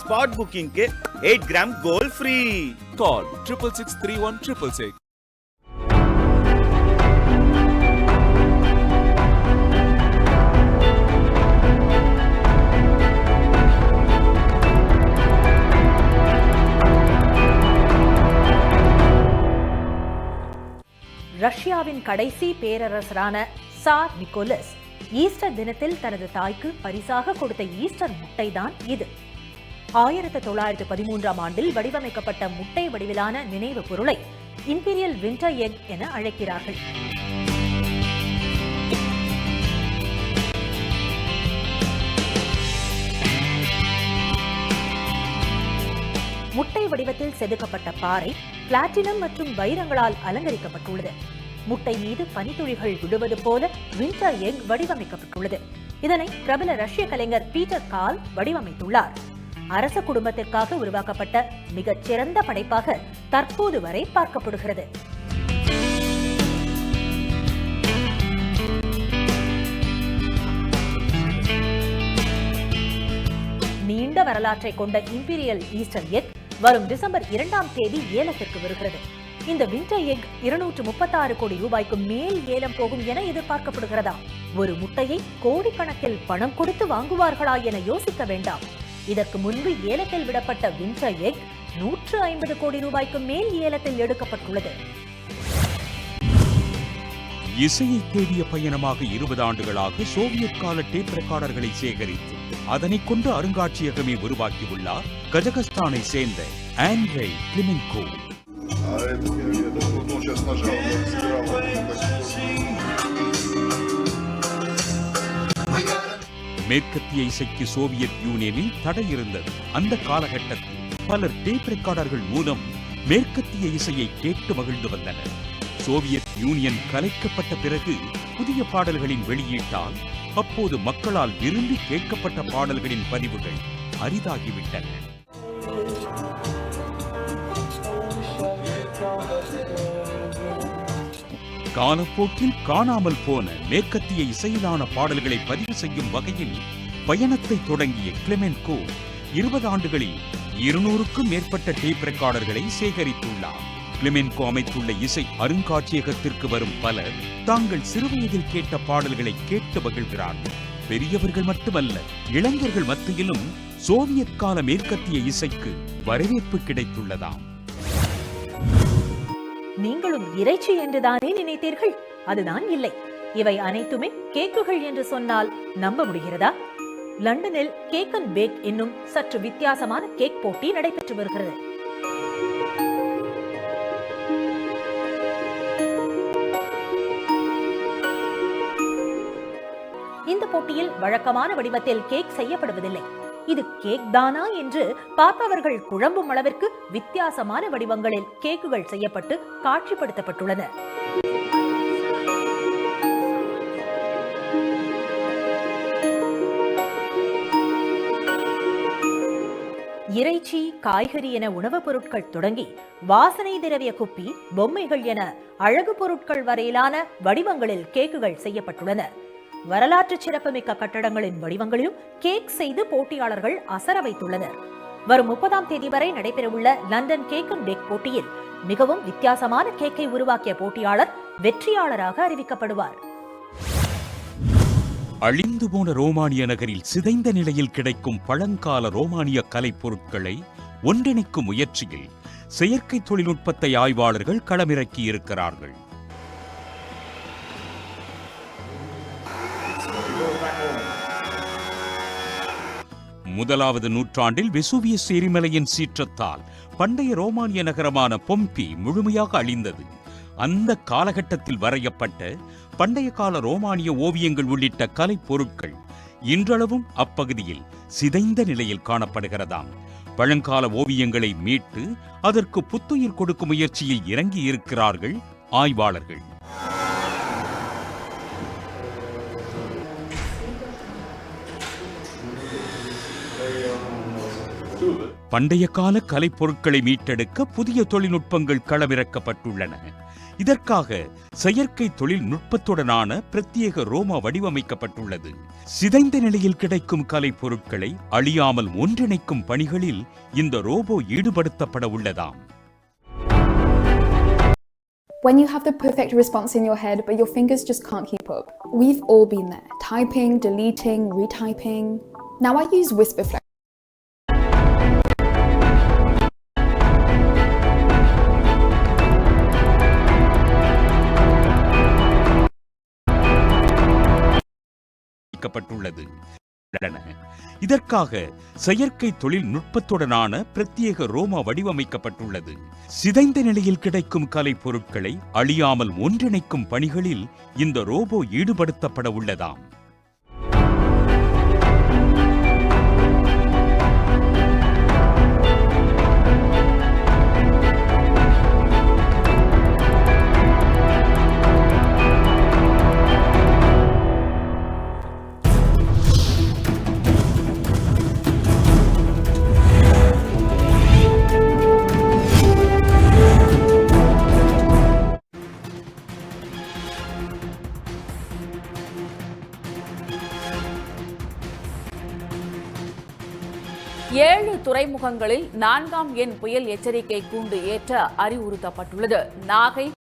Spot புக்கிங்க்கு eight gram gold free call triple six three one triple six ரஷ்யாவின் கடைசி பேரரசரான sir Nicolas Easter தினத்தில் தனது தாய்க்கு பரிசாக கொடுத்த ஈஸ்டர் முட்டை தான் இது. ஆயிரத்தி தொள்ளாயிரத்து பதிமூன்றாம் ஆண்டில் வடிவமைக்கப்பட்ட முட்டை வடிவிலான நினைவு பொருளை இம்பீரியல் விண்டர் எக் என அழைக்கிறார்கள். முட்டை வடிவத்தில் செதுக்கப்பட்ட பாறை பிளாட்டினம் மற்றும் வைரங்களால் அலங்கரிக்கப்பட்டுள்ளது. முட்டை மீது பனித்துளிகள் விடுவது போல விண்டர் எக் வடிவமைக்கப்பட்டுள்ளது. இதனை பிரபல ரஷ்ய கலைஞர் பீட்டர் கால் வடிவமைத்துள்ளார். அரச குடும்பத்திற்காக உருவாக்கப்பட்ட மிகச் சிறந்த படைப்பாக தற்போது வரை பார்க்கப்படுகிறது. நீண்ட வரலாற்றை கொண்ட இம்பீரியல் ஈஸ்டர் எக் வரும் டிசம்பர் இரண்டாம் தேதி ஏலத்திற்கு வருகிறது. இந்த விண்டர் எக் இருநூற்று முப்பத்தாறு கோடி ரூபாய்க்கு மேல் ஏலம் போகும் என எதிர்பார்க்கப்படுகிறதா? ஒரு முட்டையை கோடிக்கணக்கில் பணம் கொடுத்து வாங்குவார்களா என யோசிக்க வேண்டாம். இதற்கு முன்பு ஏலத்தில் விடப்பட்ட விண்டர் எக் நூற்று ஐம்பது கோடி ரூபாய்க்கு மேல் ஏலத்தில் எடுக்கப்பட்டுள்ளது. இசையை தேடிய பயணமாக இருபது ஆண்டுகளாக சோவியத் கால டேப் ரெக்கார்டர்களை சேகரித்து அதனை கொண்டு அருங்காட்சியகமே உருவாக்கியுள்ளார் கஜகஸ்தானை சேர்ந்த ஆண்ட்ரே கிளிமென்கோ. А это я, я думал, вот он сейчас нажал, но сыграл. மேற்கத்திய இசைக்கு சோவியத் யூனியனில் தடை இருந்தது அந்த காலகட்டத்தில் பலர் டேப் ரெக்கார்டர்கள் மூலம் மேற்கத்திய இசையை கேட்டு மகிழ்ந்து வந்தனர் சோவியத் யூனியன் கலைக்கப்பட்ட பிறகு புதிய பாடல்களின் வெளியீட்டால் அப்போது மக்களால் விரும்பி கேட்கப்பட்ட பாடல்களின் பதிவுகள் அரிதாகிவிட்டன காலப்போக்கில் காணாமல் போன மேற்கத்திய இசையிலான பாடல்களை பதிவு செய்யும் வகையில் பயணத்தை தொடங்கிய கிளெமென்கோ இருபது ஆண்டுகளில் இருநூறுக்கும் மேற்பட்ட டேப் ரெக்கார்டர்களை சேகரித்துள்ளார். கிளிமென்கோ அமைத்துள்ள இசை அருங்காட்சியகத்திற்கு வரும் பலர் தாங்கள் சிறுவயதில் கேட்ட பாடல்களை கேட்டு மகிழ்கிறார்கள். பெரியவர்கள் மட்டுமல்ல இளைஞர்கள் மத்தியிலும் சோவியத் கால மேற்கத்திய இசைக்கு வரவேற்பு கிடைத்துள்ளதாம். நீங்களும் இறைச்சி என்றுதானே நினைத்தீர்கள்? அதுதான் இல்லை. இவை அனைத்துமே கேக்குகள் என்று சொன்னால் நம்ப முடிகிறதா? லண்டனில் கேக் அண்ட் பேக் என்னும் சற்று வித்தியாசமான கேக் போட்டி நடைபெற்று வருகிறது. இந்த போட்டியில் வழக்கமான வடிவத்தில் கேக் செய்யப்படுவதில்லை. இது கேக் தானா என்று பார்ப்பவர்கள் குழம்பும் அளவிற்கு வித்தியாசமான வடிவங்களில் கேக்குகள் செய்யப்பட்டு காட்சிப்படுத்தப்பட்டுள்ளன. இறைச்சி காய்கறி என உணவுப் பொருட்கள் தொடங்கி வாசனை திரவிய குப்பி பொம்மைகள் என அழகு பொருட்கள் வரையிலான வடிவங்களில் கேக்குகள் செய்யப்பட்டுள்ளன. வரலாற்று சிறப்புமிக்க கட்டடங்களின் வடிவங்களிலும் கேக் செய்து போட்டியாளர்கள் அசர வைத்துள்ளனர். வரும் முப்பதாம் தேதி வரை நடைபெறவுள்ள லண்டன் கேக் அண்ட் பேக் போட்டியில் மிகவும் வித்தியாசமான கேக்கை உருவாக்கிய போட்டியாளர் வெற்றியாளராக அறிவிக்கப்படுவார். அழிந்து போன ரோமானிய நகரில் சிதைந்த நிலையில் கிடைக்கும் பழங்கால ரோமானிய கலைப்பொருட்களை ஒன்றிணைக்கும் முயற்சியில் செயற்கை தொழில்நுட்பத்தை ஆய்வாளர்கள் களமிறக்கி இருக்கிறார்கள் முதலாவது நூற்றாண்டில் வெசூவியஸ் எரிமலையின் சீற்றத்தால் பண்டைய ரோமானிய நகரமான பொம்பி முழுமையாக அழிந்தது. அந்த காலகட்டத்தில் வரையப்பட்ட பண்டைய கால ரோமானிய ஓவியங்கள் உள்ளிட்ட கலை பொருட்கள் இன்றளவும் அப்பகுதியில் சிதைந்த நிலையில் காணப்படுகிறதாம். பழங்கால ஓவியங்களை மீட்டு அதற்கு புத்துயிர் கொடுக்கும் முயற்சியில் இறங்கி இருக்கிறார்கள் ஆய்வாளர்கள். பண்டைய கால கலைப்பொருட்களை மீட்டெடுக்க புதிய தொழில்நுட்பங்கள் களமிறக்கப்பட்டுள்ளன இதற்காக செயற்கை தொழில்நுட்பத்துடனான பிரத்யேக ரோமா வடிவமைக்கப்பட்டுள்ளது சிதைந்த நிலையில் கிடைக்கும் கலைப்பொருட்களை அழியாமல் ஒன்றிணைக்கும் பணிகளில் இந்த ரோபோ ஈடுபடுத்தப்பட உள்ளதாம் When you have the perfect response in your head, but your fingers just can't keep up. We've all been there typing, deleting, retyping. Now I use Whisperflex. வைக்கப்பட்டுள்ளது இதற்காக செயற்கை தொழில்நுட்பத்துடனான பிரத்யேக ரோமா வடிவமைக்கப்பட்டுள்ளது. சிதைந்த நிலையில் கிடைக்கும் கலை பொருட்களை அழியாமல் ஒன்றிணைக்கும் பணிகளில் இந்த ரோபோ ஈடுபடுத்தப்பட உள்ளதாம் ஏழு துறைமுகங்களில் நான்காம் எண் புயல் எச்சரிக்கை கூண்டு ஏற்ற அறிவுறுத்தப்பட்டுள்ளது. நாகை